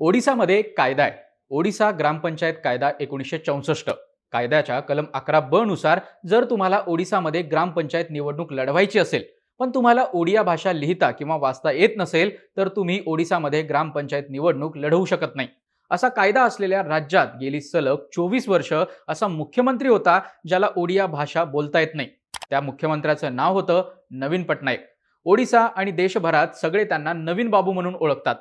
ओडिसामध्ये एक कायदा आहे. ओडिसा ग्रामपंचायत कायदा एकोणीसशे चौसष्ट. कायद्याच्या कलम अकरा ब नुसार जर तुम्हाला ओडिसामध्ये ग्रामपंचायत निवडणूक लढवायची असेल पण तुम्हाला ओडिया भाषा लिहिता किंवा वाचता येत नसेल तर तुम्ही ओडिसामध्ये ग्रामपंचायत निवडणूक लढवू शकत नाही. असा कायदा असलेल्या राज्यात गेली सलग चोवीस वर्ष असा मुख्यमंत्री होता ज्याला ओडिया भाषा बोलता येत नाही. त्या मुख्यमंत्र्याचं नाव होतं नवीन पटनायक. ओडिसा आणि देशभरात सगळे त्यांना नवीन बाबू म्हणून ओळखतात.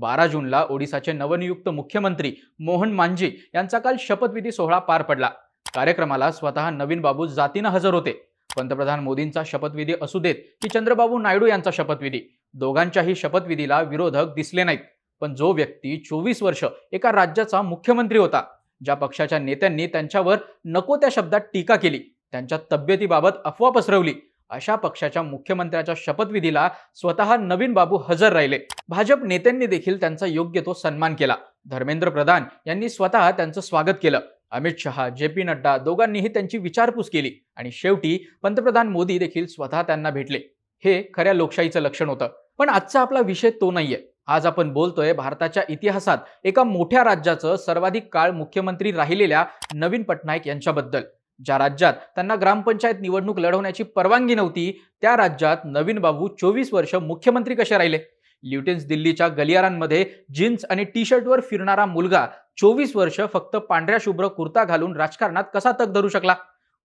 बारा जूनला ओडिसाचे नवनियुक्त मुख्यमंत्री मोहन मांझी यांचा काल शपथविधी सोहळा पार पडला. कार्यक्रमाला स्वतः नवीन बाबू जातीनं हजर होते. पंतप्रधान मोदींचा शपथविधी असू देत की चंद्रबाबू नायडू यांचा शपथविधी. दोघांच्याही शपथविधीला विरोधक दिसले नाहीत. पण जो व्यक्ती चोवीस वर्ष एका राज्याचा मुख्यमंत्री होता ज्या पक्षाच्या नेत्यांनी त्यांच्यावर नको त्या शब्दात टीका केली त्यांच्या तब्येतीबाबत अफवा पसरवली अशा पक्षाच्या मुख्यमंत्र्याच्या शपथविधीला स्वतः नवीन बाबू हजर राहिले. भाजप नेत्यांनी देखील त्यांचा योग्य तो सन्मान केला. धर्मेंद्र प्रधान यांनी स्वतः त्यांचं स्वागत केलं. अमित शहा जे पी नड्डा दोघांनीही त्यांची विचारपूस केली आणि शेवटी पंतप्रधान मोदी देखील स्वतः त्यांना भेटले. हे खऱ्या लोकशाहीचं लक्षण होतं. पण आजचा आपला विषय तो नाहीये. आज आपण बोलतोय भारताच्या इतिहासात एका मोठ्या राज्याचं सर्वाधिक काळ मुख्यमंत्री राहिलेल्या नवीन पटनायक यांच्याबद्दल. ज्या राज्यात त्यांना ग्रामपंचायत निवडणूक लढवण्याची परवानगी नव्हती त्या राज्यात नवीन बाबू चोवीस वर्ष मुख्यमंत्री कसे राहिले? ल्युटेन्स दिल्लीच्या गलियारांमध्ये जीन्स आणि टी शर्टवर फिरणारा मुलगा चोवीस वर्ष फक्त पांढऱ्या शुभ्र कुर्ता घालून राजकारणात कसा तग धरू शकला?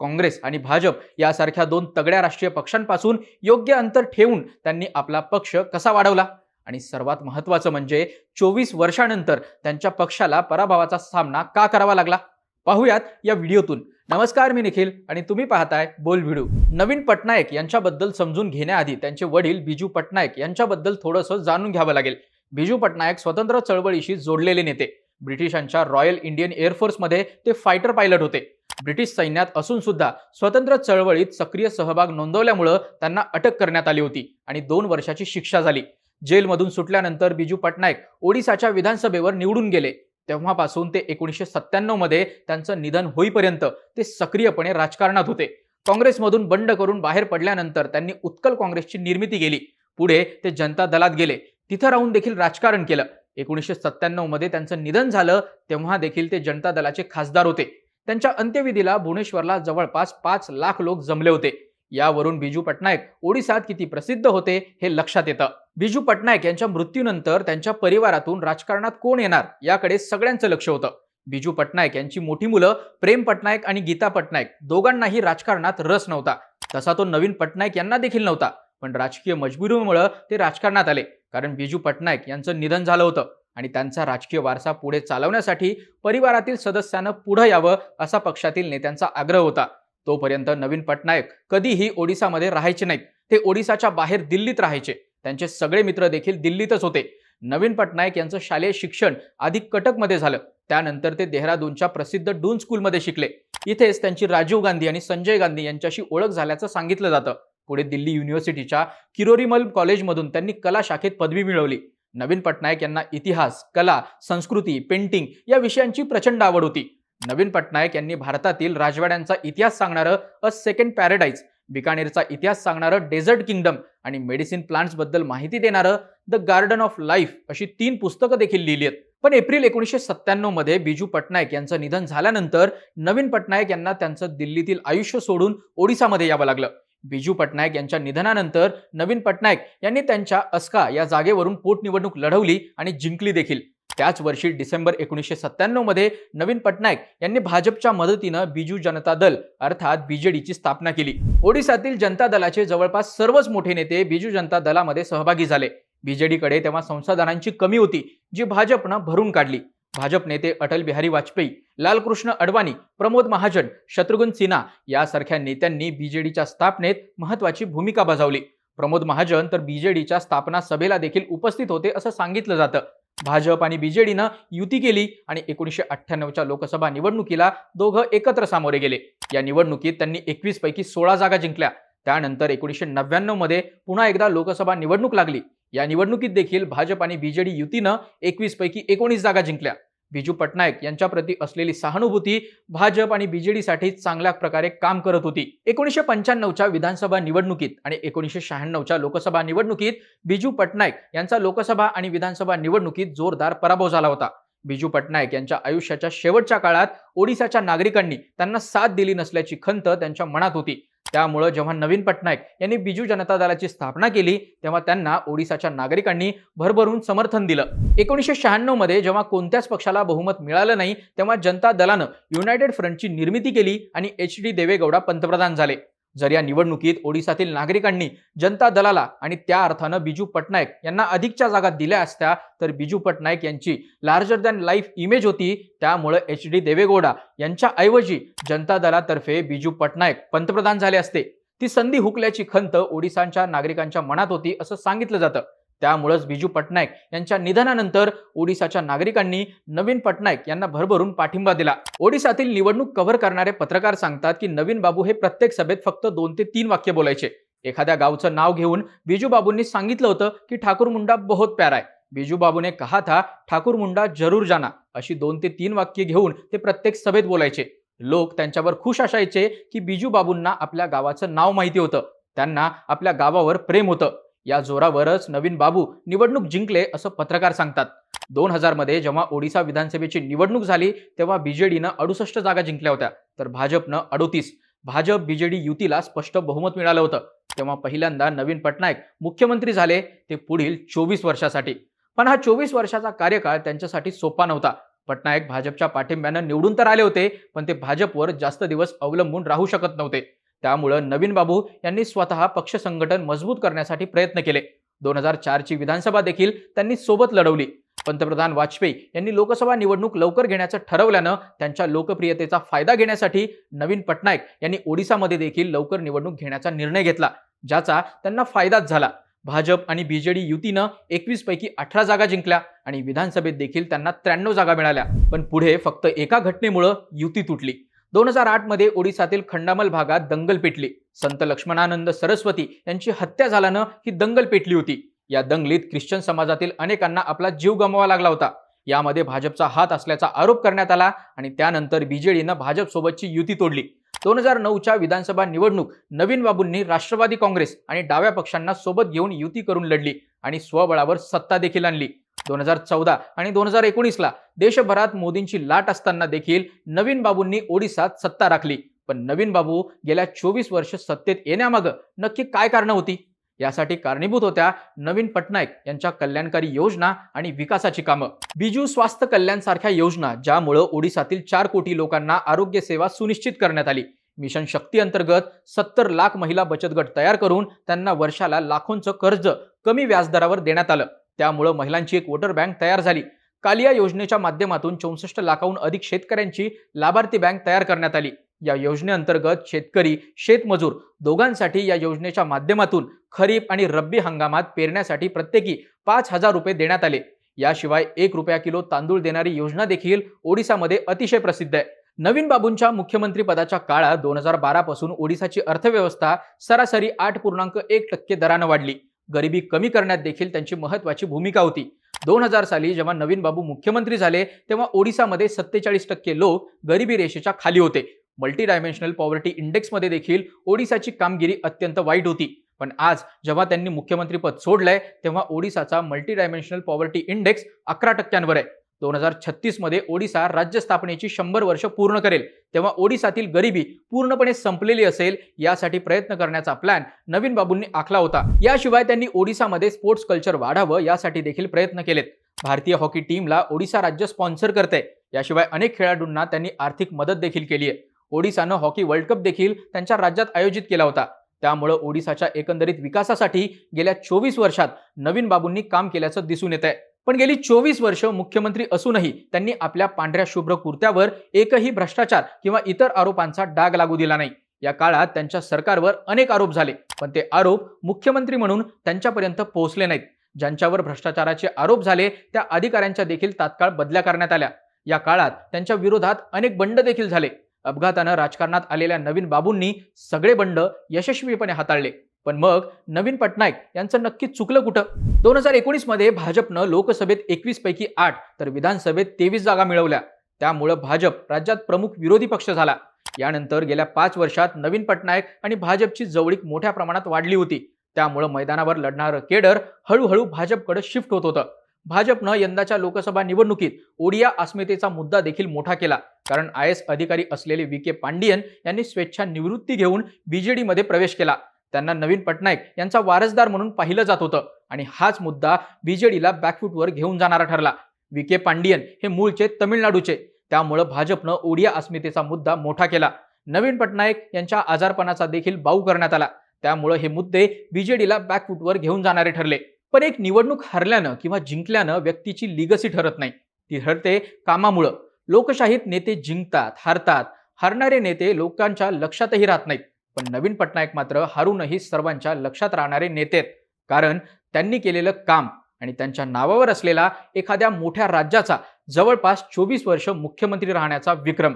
काँग्रेस आणि भाजप यासारख्या दोन तगड्या राष्ट्रीय पक्षांपासून योग्य अंतर ठेवून त्यांनी आपला पक्ष कसा वाढवला? आणि सर्वात महत्वाचं म्हणजे चोवीस वर्षानंतर त्यांच्या पक्षाला पराभवाचा सामना का करावा लागला? पाहूयात या व्हिडिओतून. नमस्कार मी निखिल आणि तुम्ही पाहताय बोल व्हिडिओ. नवीन पटनायक यांच्याबद्दल समजून घेण्याआधी त्यांचे वडील बिजू पटनायक यांच्याबद्दल थोडंसं जाणून घ्यावं लागेल. बिजू पटनायक स्वतंत्र चळवळीशी जोडलेले नेते. ब्रिटिशांच्या रॉयल इंडियन एअरफोर्समध्ये ते फायटर पायलट होते. ब्रिटिश सैन्यात असून सुद्धा स्वतंत्र चळवळीत सक्रिय सहभाग नोंदवल्यामुळं त्यांना अटक करण्यात आली होती आणि दोन वर्षाची शिक्षा झाली. जेलमधून सुटल्यानंतर बिजू पटनायक ओडिसाच्या विधानसभेवर निवडून गेले. तेव्हापासून ते एकोणीसशे सत्त्याण्णवमध्ये त्यांचं निधन होईपर्यंत ते सक्रियपणे राजकारणात होते. काँग्रेसमधून बंड करून बाहेर पडल्यानंतर त्यांनी उत्कल काँग्रेसची निर्मिती केली. पुढे ते जनता दलात गेले. तिथं राहून देखील राजकारण केलं. एकोणीसशे सत्त्याण्णवमध्ये त्यांचं निधन झालं तेव्हा देखील ते जनता दलाचे खासदार होते. त्यांच्या अंत्यविधीला भुवनेश्वरला जवळपास पाच लाख लोक जमले होते. यावरून बिजू पटनायक ओडिसात किती प्रसिद्ध होते हे लक्षात येतं. बिजू पटनायक यांच्या मृत्यूनंतर त्यांच्या परिवारातून राजकारणात कोण येणार याकडे सगळ्यांचं लक्ष होतं. बिजू पटनायक यांची मोठी मुलं प्रेम पटनायक आणि गीता पटनायक दोघांनाही राजकारणात रस नव्हता. तसा तो नवीन पटनायक यांना देखील नव्हता पण राजकीय मजबुरीमुळे ते राजकारणात आले कारण बिजू पटनायक यांचं निधन झालं होतं आणि त्यांचा राजकीय वारसा पुढे चालवण्यासाठी परिवारातील सदस्यानं पुढे यावं असा पक्षातील नेत्यांचा आग्रह होता. तोपर्यंत नवीन पटनायक कधीही ओडिसामध्ये राहायचे नाहीत ते ओडिसाच्या बाहेर दिल्लीत राहायचे. त्यांचे सगळे मित्र देखील दिल्लीतच होते. नवीन पटनायक यांचं शालेय शिक्षण आधी कटकमध्ये झालं. त्यानंतर ते देहरादूनच्या प्रसिद्ध डून स्कूलमध्ये शिकले. इथेच त्यांची राजीव गांधी आणि संजय गांधी यांच्याशी ओळख झाल्याचं सांगितलं जातं. पुढे दिल्ली युनिव्हर्सिटीच्या किरोरीमल कॉलेजमधून त्यांनी कला शाखेत पदवी मिळवली. नवीन पटनायक यांना इतिहास कला संस्कृती पेंटिंग या विषयांची प्रचंड आवड होती. नवीन पटनायक यांनी भारतातील राजवाड्यांचा इतिहास सांगणारं अ सेकंड पॅराडाईज बिकानेरचा इतिहास सांगणारं डेझर्ट किंगडम आणि मेडिसिन प्लांट्सबद्दल माहिती देणारं द गार्डन ऑफ लाईफ अशी तीन पुस्तकं देखील लिहिली आहेत. पण एप्रिल एकोणीसशे सत्त्याण्णवमध्ये बिजू पटनायक यांचं निधन झाल्यानंतर नवीन पटनायक यांना त्यांचं दिल्लीतील आयुष्य सोडून ओडिसामध्ये यावं लागलं. बिजू पटनायक यांच्या निधनानंतर नवीन पटनायक यांनी त्यांच्या अस्का या जागेवरून पोटनिवडणूक लढवली आणि जिंकली देखील. त्याच वर्षी डिसेंबर एकोणीसशे सत्त्याण्णवमध्ये नवीन पटनायक यांनी भाजपच्या मदतीनं बिजू जनता दल अर्थात बीजेडीची स्थापना केली. ओडिसातील जनता दलाचे जवळपास सर्वच मोठे नेते बिजू जनता दलामध्ये सहभागी झाले. बीजेडीकडे तेव्हा संसाधनांची कमी होती जी भाजपनं भरून काढली. भाजप नेते अटल बिहारी वाजपेयी लालकृष्ण अडवाणी प्रमोद महाजन शत्रुघ्न सिन्हा यासारख्या नेत्यांनी बीजेडीच्या स्थापनेत महत्वाची भूमिका बजावली. प्रमोद महाजन तर बीजेडीच्या स्थापना सभेला देखील उपस्थित होते असं सांगितलं जातं. भाजप आणि बीजेडीनं युती केली आणि एकोणीसशे अठ्ठ्याण्णवच्या लोकसभा निवडणुकीला दोघं एकत्र सामोरे गेले. या निवडणुकीत त्यांनी एकवीस पैकी सोळा जागा जिंकल्या. त्यानंतर एकोणीसशे नव्याण्णवमध्ये पुन्हा एकदा लोकसभा निवडणूक लागली. या निवडणुकीत देखील भाजप आणि बीजेडी युतीनं एकवीस पैकी एकोणीस जागा जिंकल्या. बिजू पटनायक यांच्याप्रती असलेली सहानुभूती भाजप आणि बीजेडीसाठी चांगल्या प्रकारे काम करत होती. एकोणीसशे पंच्याण्णवच्या विधानसभा निवडणुकीत आणि एकोणीसशे शहाण्णवच्या लोकसभा निवडणुकीत बिजू पटनायक यांचा लोकसभा आणि विधानसभा निवडणुकीत जोरदार पराभव झाला होता. बिजू पटनायक यांच्या आयुष्याच्या शेवटच्या काळात ओडिसाच्या नागरिकांनी त्यांना साथ दिली नसल्याची खंत त्यांच्या मनात होती. त्यामुळं जेव्हा नवीन पटनायक यांनी बिजू जनता दलाची स्थापना केली तेव्हा त्यांना ओडिसाच्या नागरिकांनी भरभरून समर्थन दिलं. एकोणीसशे शहाण्णवमध्ये जेव्हा कोणत्याच पक्षाला बहुमत मिळालं नाही तेव्हा जनता दलानं युनायटेड फ्रंटची निर्मिती केली आणि एच डी देवेगौडा पंतप्रधान झाले. जर या निवडणुकीत ओडिसातील नागरिकांनी जनता दलाला आणि त्या अर्थानं बिजू पटनायक यांना अधिकच्या जागा दिल्या असत्या तर बिजू पटनायक यांची लार्जर दॅन लाईफ इमेज होती. त्यामुळे एच डी देवेगौडा यांच्या ऐवजी जनता दलातर्फे बिजू पटनायक पंतप्रधान झाले असते. ती संधी हुकल्याची खंत ओडिसांच्या नागरिकांच्या मनात होती असं सांगितलं जातं. त्यामुळेच बिजू पटनायक यांच्या निधनानंतर ओडिसाच्या नागरिकांनी नवीन पटनायक यांना भरभरून पाठिंबा दिला. ओडिसातील निवडणूक कव्हर करणारे पत्रकार सांगतात की नवीन बाबू हे प्रत्येक सभेत फक्त दोन ते तीन वाक्य बोलायचे. एखाद्या गावचं नाव घेऊन बिजू बाबूंनी सांगितलं होतं की ठाकूर मुंडा बहुत प्यारा आहे. बिजू बाबूने कहा था ठाकूर मुंडा जरूर जाना. अशी दोन ते तीन वाक्य घेऊन ते प्रत्येक सभेत बोलायचे. लोक त्यांच्यावर खुश असायचे की बिजू बाबूंना आपल्या गावाचं नाव माहिती होतं. त्यांना आपल्या गावावर प्रेम होतं. या जोरावरच नवीन बाबू निवडणूक जिंकले असं पत्रकार सांगतात. दोन हजारमध्ये जेव्हा ओडिसा विधानसभेची निवडणूक झाली तेव्हा बीजेडीनं अडुसष्ट जागा जिंकल्या होत्या. तर भाजपनं अडोतीस. भाजप बीजेडी युतीला स्पष्ट बहुमत मिळालं होतं. तेव्हा पहिल्यांदा नवीन पटनायक मुख्यमंत्री झाले ते पुढील चोवीस वर्षासाठी. पण हा चोवीस वर्षाचा कार्यकाळ त्यांच्यासाठी सोपा नव्हता. पटनायक भाजपच्या पाठिंब्यानं निवडून तर आले होते पण ते भाजपवर जास्त दिवस अवलंबून राहू शकत नव्हते. त्यामुळं नवीन बाबू यांनी स्वतः पक्ष संघटन मजबूत करण्यासाठी प्रयत्न केले. दोन हजार चारची विधानसभा देखील त्यांनी सोबत लढवली. पंतप्रधान वाजपेयी यांनी लोकसभा निवडणूक लवकर घेण्याचं ठरवल्यानं त्यांच्या लोकप्रियतेचा फायदा घेण्यासाठी नवीन पटनायक यांनी ओडिसामध्ये देखील लवकर निवडणूक घेण्याचा निर्णय घेतला ज्याचा त्यांना फायदाच झाला. भाजप आणि बीजेडी युतीनं एकवीस पैकी अठरा जागा जिंकल्या आणि विधानसभेत देखील त्यांना त्र्याण्णव जागा मिळाल्या. पण पुढे फक्त एका घटनेमुळं युती तुटली. दोन हजार आठमध्ये ओडिसातील खंडामल भागात दंगल पेटली. संत लक्ष्मणानंद सरस्वती यांची हत्या झाल्यानं ही दंगल पेटली होती. या दंगलीत ख्रिश्चन समाजातील अनेकांना आपला जीव गमवावा लागला होता. यामध्ये भाजपचा हात असल्याचा आरोप करण्यात आला आणि त्यानंतर बीजेडीनं भाजपसोबतची युती तोडली. दोन हजार नऊच्या विधानसभा निवडणूक नवीन बाबूंनी राष्ट्रवादी काँग्रेस आणि डाव्या पक्षांना सोबत घेऊन युती करून लढली आणि स्वबळावर सत्ता देखील आणली. दोन हजार चौदा आणि दोन हजार एकोणीसला देशभरात मोदींची लाट असताना देखील नवीन बाबूंनी ओडिसात सत्ता राखली. पण नवीन बाबू गेल्या चोवीस वर्ष सत्तेत येण्यामागं नक्की काय कारणं होती? यासाठी कारणीभूत होत्या नवीन पटनायक यांच्या कल्याणकारी योजना आणि विकासाची कामं. बिजू स्वास्थ्य कल्याण सारख्या योजना ज्यामुळं ओडिसातील चार कोटी लोकांना आरोग्य सेवा सुनिश्चित करण्यात आली. मिशन शक्ती अंतर्गत सत्तर लाख महिला बचत गट तयार करून त्यांना वर्षाला लाखोंचं कर्ज कमी व्याजदरावर देण्यात आलं. त्यामुळं महिलांची एक वोटर बँक तयार झाली. कालिया योजनेच्या माध्यमातून चौसष्ट लाखाहून अधिक शेतकऱ्यांची लाभार्थी बँक तयार करण्यात आली. या योजनेअंतर्गत शेतकरी शेतमजूर दोघांसाठी या योजनेच्या माध्यमातून खरीप आणि रब्बी हंगामात पेरण्यासाठी प्रत्येकी पाच हजार रुपये देण्यात आले. याशिवाय एक रुपया किलो तांदूळ देणारी योजना देखील ओडिसामध्ये अतिशय प्रसिद्ध आहे. नवीन बाबूंच्या मुख्यमंत्री पदाच्या काळात दोन हजार बारापासून ओडिसाची अर्थव्यवस्था सरासरी आठ पूर्णांक एक टक्के दरानं वाढली. गरिबी कमी करण्यात देखील त्यांची महत्वाची भूमिका होती. दोन हजार साली जेव्हा नवीन बाबू मुख्यमंत्री झाले तेव्हा ओडिसामध्ये सत्तेचाळीस टक्के लोक गरिबी रेषेच्या खाली होते. मल्टी डायमेन्शनल पॉवर्टी इंडेक्समध्ये देखील ओडिसाची कामगिरी अत्यंत वाईट होती. पण आज जेव्हा त्यांनी मुख्यमंत्रीपद सोडलंय तेव्हा ओडिसाचा मल्टी डायमेन्शनल पॉवर्टी इंडेक्स अकरा टक्क्यांवर आहे. दोन हजार छत्तीसमध्ये ओडिसा राज्य स्थापनेची शंभर वर्ष पूर्ण करेल. तेव्हा ओडिसातील गरिबी पूर्णपणे संपलेली असेल यासाठी प्रयत्न करण्याचा प्लॅन नवीन बाबूंनी आखला होता. याशिवाय त्यांनी ओडिसामध्ये स्पोर्ट्स कल्चर वाढावं यासाठी देखील प्रयत्न केलेत. भारतीय हॉकी टीमला ओडिसा राज्य स्पॉन्सर करते याशिवाय अनेक खेळाडूंना त्यांनी आर्थिक मदत देखील केली आहे. ओडिसानं हॉकी वर्ल्ड कप देखील त्यांच्या राज्यात आयोजित केला होता. त्यामुळे ओडिसाच्या एकंदरीत विकासासाठी गेल्या चोवीस वर्षात नवीन बाबूंनी काम केल्याचं दिसून येत आहे पण गेली चोवीस वर्ष मुख्यमंत्री असूनही त्यांनी आपल्या पांढऱ्या शुभ्र कुर्त्यावर एकही भ्रष्टाचार किंवा इतर आरोपांचा डाग लागू दिला नाही. या काळात त्यांच्या सरकारवर अनेक आरोप झाले पण ते आरोप मुख्यमंत्री म्हणून त्यांच्यापर्यंत पोहोचले नाहीत. ज्यांच्यावर भ्रष्टाचाराचे आरोप झाले त्या अधिकाऱ्यांच्या देखील तात्काळ बदल्या करण्यात आल्या. या काळात त्यांच्या विरोधात अनेक बंड देखील झाले. अपघातानं राजकारणात आलेल्या नवीन बाबूंनी सगळे बंड यशस्वीपणे हाताळले. पण मग नवीन पटनाईक यांचं नक्कीच चुकलं कुठं? दोन हजार एकोणीसमध्ये भाजपनं लोकसभेत एकवीस पैकी आठ तर विधानसभेत तेवीस जागा मिळवल्या. त्यामुळं भाजप राज्यात प्रमुख विरोधी पक्ष झाला. यानंतर गेल्या पाच वर्षात नवीन पटनायक आणि भाजपची जवळीक मोठ्या प्रमाणात वाढली होती. त्यामुळं मैदानावर लढणारं केडर हळूहळू भाजपकडे शिफ्ट होत होतं. भाजपनं यंदाच्या लोकसभा निवडणुकीत ओडिया अस्मितेचा मुद्दा देखील मोठा केला. कारण आय एस अधिकारी असलेले व्ही के पांडियन यांनी स्वेच्छा निवृत्ती घेऊन बीजेडीमध्ये प्रवेश केला. त्यांना नवीन पटनाईक यांचा वारसदार म्हणून पाहिलं जात होतं. आणि हाच मुद्दा बीजेडीला बॅकफूटवर घेऊन जाणारा ठरला. व्ही. के. पांडियन हे मूळचे तमिळनाडूचे. त्यामुळं भाजपनं ओडिया अस्मितेचा मुद्दा मोठा केला. नवीन पटनायक यांच्या आजारपणाचा देखील बाऊ करण्यात आला. त्यामुळं हे मुद्दे बीजेडीला बॅकफूटवर घेऊन जाणारे ठरले. पण एक निवडणूक हरल्यानं किंवा जिंकल्यानं व्यक्तीची लिगसी ठरत नाही. ती ठरते कामामुळं. लोकशाहीत नेते जिंकतात हारतात. हारणारे नेते लोकांच्या लक्षातही राहत नाहीत. पण नवीन पटनायक मात्र हारूनही सर्वांच्या लक्षात राहणारे नेते आहेत. कारण त्यांनी केलेलं काम आणि त्यांच्या नावावर असलेला एखाद्या मोठ्या राज्याचा जवळपास चोवीस वर्ष मुख्यमंत्री राहण्याचा विक्रम